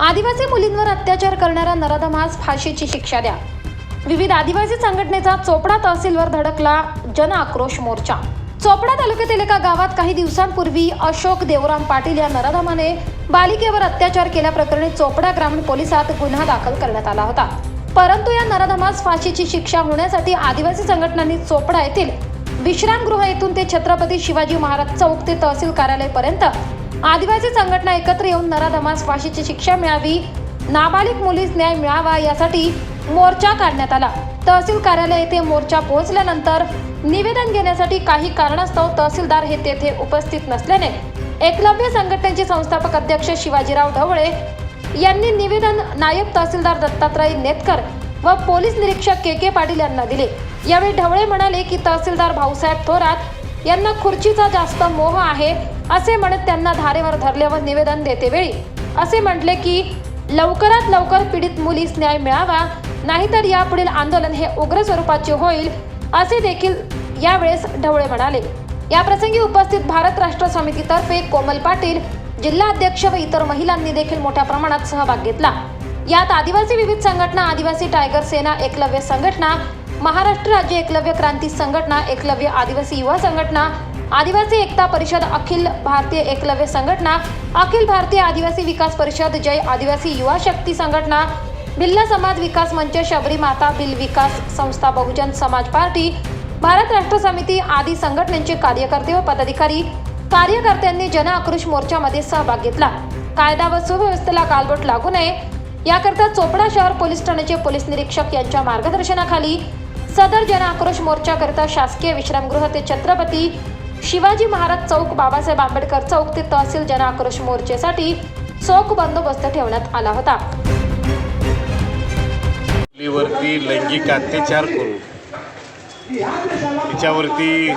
आदिवासी मुलींवर अत्याचार करणाऱ्या नराधमास फाशीची शिक्षा द्या. विविध आदिवासी संघटनेचा चोपडा तहसीलवर धडकला जन आक्रोश मोर्चा. चोपडा तालुक्यातील एका गावात काही दिवसांपूर्वी अशोक देवराम पाटील या नराधमाने बालिकेवर अत्याचार केल्याप्रकरणी चोपडा ग्रामीण पोलिसात गुन्हा दाखल करण्यात आला होता. परंतु या नराधमास फाशीची शिक्षा होण्यासाठी आदिवासी संघटनांनी चोपडा येथील विश्रामगृह येथून ते छत्रपती शिवाजी महाराज चौक ते तहसील कार्यालयपर्यंत आदिवासी संघटना एकत्र येऊन नराधमास फाशीची शिक्षा मिळावी नाबालिक मुलीस न्याय मिळावा यासाठी मोर्चा काढण्यात आला. तहसील कार्यालय येथे मोर्चा पोहोचल्यानंतर निवेदन घेण्यासाठी काही कारणास्तव तहसीलदार हे तेथे उपस्थित नसल्याने एकलव्य संघटनेचे संस्थापक अध्यक्ष शिवाजीराव ढवळे यांनी निवेदन नायब तहसीलदार दत्तात्रय नेतकर व पोलीस निरीक्षक के के पाटील यांना दिले. यावेळी ढवळे म्हणाले की तहसीलदार भाऊसाहेब थोरात यांना खुर्चीचा जास्त मोह आहे असे म्हणत त्यांना धारेवर धरले व निवेदन देतेवेळी असे म्हटले की लवकरात लवकर पीडित मुलीस न्याय मिळावा नाहीतर यापुढील आंदोलन हे उग्र स्वरूपाचे होईल असे देखील यावेळेस ढवळे म्हणाले. या प्रसंगी उपस्थित भारत राष्ट्र समितीतर्फे कोमल पाटील जिल्हा अध्यक्ष व इतर महिलांनी देखील मोठ्या प्रमाणात सहभाग घेतला. यात आदिवासी विविध संघटना आदिवासी टायगर सेना एकलव्य संघटना महाराष्ट्र राज्य एकलव्य क्रांती संघटना एकलव्य आदिवासी युवा संघटना आदिवासी एकता परिषद अखिल भारतीय एकलव्य संघटना अखिल भारतीय आदिवासी विकास परिषद जय आदिवासी युवा शक्ती संघटना भिल्ल समाज विकास मंच शबरी माता बिल विकास संस्था बहुजन समाज पार्टी भारत राष्ट्र समिती आदी संघटनेचे कार्यकर्ते व पदाधिकारी कार्यकर्त्यांनी जन आक्रोश मोर्चामध्ये सहभाग घेतला. कायदा व सुव्यवस्थेला गालबोट लागू नये. याकरता चोपडा शहर पोलीस ठाण्याचे पोलीस निरीक्षक यांच्या मार्गदर्शनाखाली सदर जन आक्रोश मोर्चाकरिता शासकीय विश्रामगृह ते छत्रपती शिवाजी महाराज चौक बाबासाहेब आंबेडकर चौक ते तहसील जन आक्रोश मोर्चेसाठी चोख बंदोबस्त ठेवण्यात आला होता. मुलीवरती लैंगिक अत्याचार करून तिच्यावरती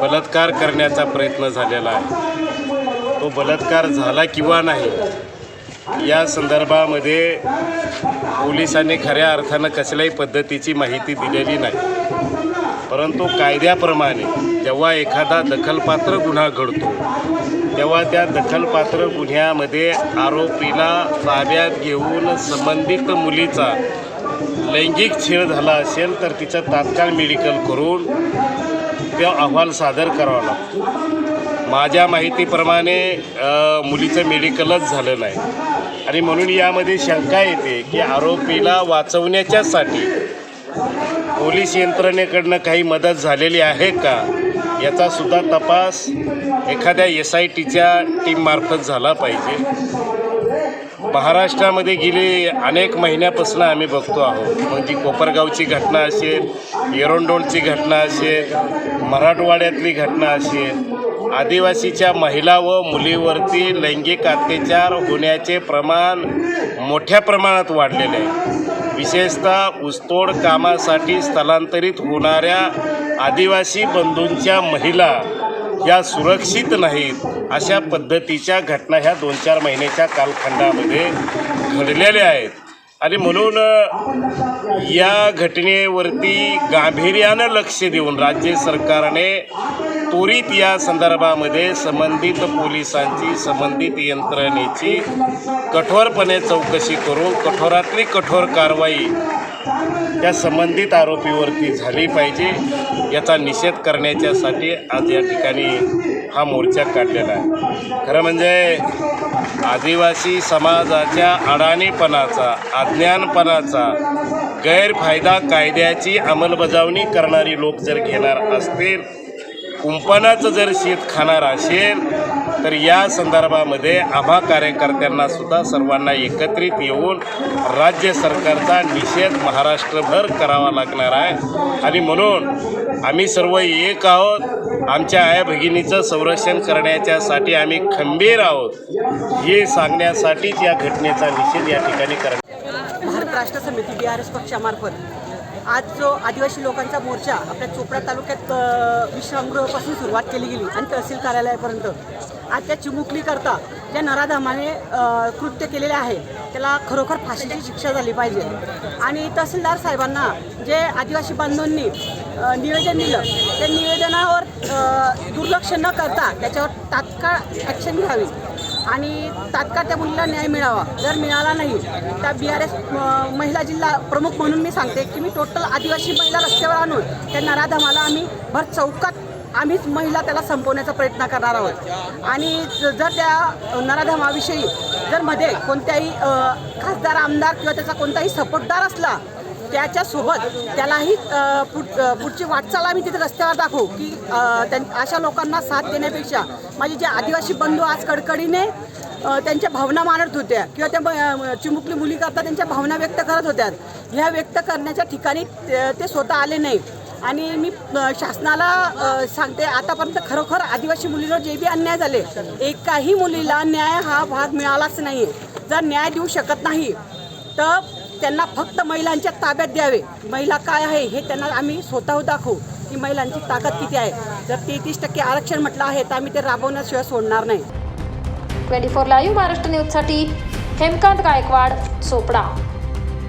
बलात्कार करण्याचा प्रयत्न झालेला आहे. तो बलात्कार झाला किंवा नाही या संदर्भामध्ये पोलिसांनी खऱ्या अर्थानं कसल्याही पद्धतीची माहिती दिलेली नाही. परंतु कायद्याप्रमाणे जेव्हा एखादा दखलपात्र गुन्हा घडतो तेव्हा त्या दखलपात्र गुन्ह्यामध्ये आरोपीला ताब्यात घेऊन संबंधित मुलीचा लैंगिक छेड झाला असेल तर तिचं तात्काळ मेडिकल करून तो अहवाल सादर करावा लागतो. माझ्या माहितीप्रमाणे मुलीचं मेडिकलच झालं नाही. आणि म्हणून यामध्ये शंका येते की आरोपीला वाचवण्याच्यासाठी पोलीस यंत्रणेकडनं काही मदत झालेली आहे का? याचा सुद्धा तपास एखाद्या एस आय टीच्या टीममार्फत झाला पाहिजे. महाराष्ट्रामध्ये गेली अनेक महिन्यापासून आम्ही बघतो आहोत. मग ती कोपरगावची घटना असेल एरोंडोलची घटना असेल मराठवाड्यातली घटना असेल आदिवासीच्या महिला व मुलीवरती लैंगिक अत्याचार होण्याचे प्रमाण मोठ्या प्रमाणात वाढलेले आहे. विशेषतः ऊसतोड कामासाठी स्थलांतरित होणाऱ्या आदिवासी बंधूंच्या महिला या सुरक्षित नाहीत अशा पद्धतीच्या घटना ह्या दोन चार महिन्याच्या कालखंडामध्ये घडलेल्या आहेत. आणि म्हणून या घटनेवरती गांभीर्यानं लक्ष देऊन राज्य सरकारने त्वरित या संदर्भामध्ये संबंधित पोलिसांची संबंधित यंत्रणेची कठोरपणे चौकशी करून कठोरातली कठोर कारवाई त्या संबंधित आरोपीवरती झाली पाहिजे याचा निषेध करण्याच्यासाठी आज या ठिकाणी हा मोर्चा काढलेला आहे. खरं म्हणजे आदिवासी समाजाच्या अडाणीपणाचा अज्ञानपणाचा गैरफायदा कायद्याची अंमलबजावणी करणारी लोक जर घेणार असतील कुंपणाचं जर शेत खाणार असेल तर या संदर्भामध्ये आम्हा कार्यकर्त्यांना सुद्धा सर्वांना एकत्रित येऊन राज्य सरकारचा निषेध महाराष्ट्रभर करावा लागणार आहे. आणि म्हणून आम्ही सर्व एक आहोत. आमच्या आया भगिनीचं संरक्षण करण्याच्यासाठी आम्ही खंबीर आहोत. हे सांगण्यासाठीच या घटनेचा निषेध या ठिकाणी करणार राष्ट्र समिती बी आर एस पक्षामार्फत आज जो आदिवासी लोकांचा मोर्चा आपल्या चोपडा तालुक्यात विश्रामगृहापासून सुरुवात केली गेली आणि तहसील कार्यालयापर्यंत. आज त्या चिमुकलीकरता ज्या नराधामाने कृत्य केलेले आहे त्याला खरोखर फाशीची शिक्षा झाली पाहिजे. आणि तहसीलदार साहेबांना जे आदिवासी बांधवांनी निवेदन दिलं त्या निवेदनावर दुर्लक्ष न करता त्याच्यावर तात्काळ ॲक्शन घ्यावी. आणि तात्काळ त्या मुलीला न्याय मिळावा. जर मिळाला नाही त्या बी आर एस महिला जिल्हा प्रमुख म्हणून मी सांगते की मी टोटल आदिवासी महिला रस्त्यावर आणून त्या नराधमाला आम्ही भर चौकात आम्हीच महिला त्याला संपवण्याचा प्रयत्न करणार आहोत. आणि जर त्या नराधमाविषयी जर मध्ये कोणत्याही खासदार आमदार किंवा त्याचा कोणताही सपोर्टदार असला त्याच्यासोबत त्यालाही पुढ पुढची वाटचाल आम्ही तिथे रस्त्यावर दाखवू की त्यां अशा लोकांना साथ देण्यापेक्षा माझे जे आदिवासी बंधू आज कडकडीने त्यांच्या भावना मांडत होत्या किंवा त्या ब- चिमुकली मुली करता त्यांच्या भावना व्यक्त करत होत्या ह्या व्यक्त करण्याच्या ठिकाणी ते ते स्वतः आले नाही आणि मी शासनाला सांगते आतापर्यंत खरोखर आदिवासी मुलीवर जे बी अन्याय झाले एकाही मुलीला न्याय हा भाग मिळालाच नाही जर न्याय देऊ शकत नाही तर त्यांना फक्त महिलांच्या ताब्यात द्यावे. महिला काय आहे हे त्यांना आम्ही स्वतः दाखवू. की महिलांची ताकद किती आहे? जर तेहतीस टक्के आरक्षण म्हटलं आहे तर आम्ही ते राबवण्याशिवाय सोडणार नाही. ट्वेंटी फोर लाईव्ह महाराष्ट्र न्यूजसाठी हेमकांत गायकवाड चोपडा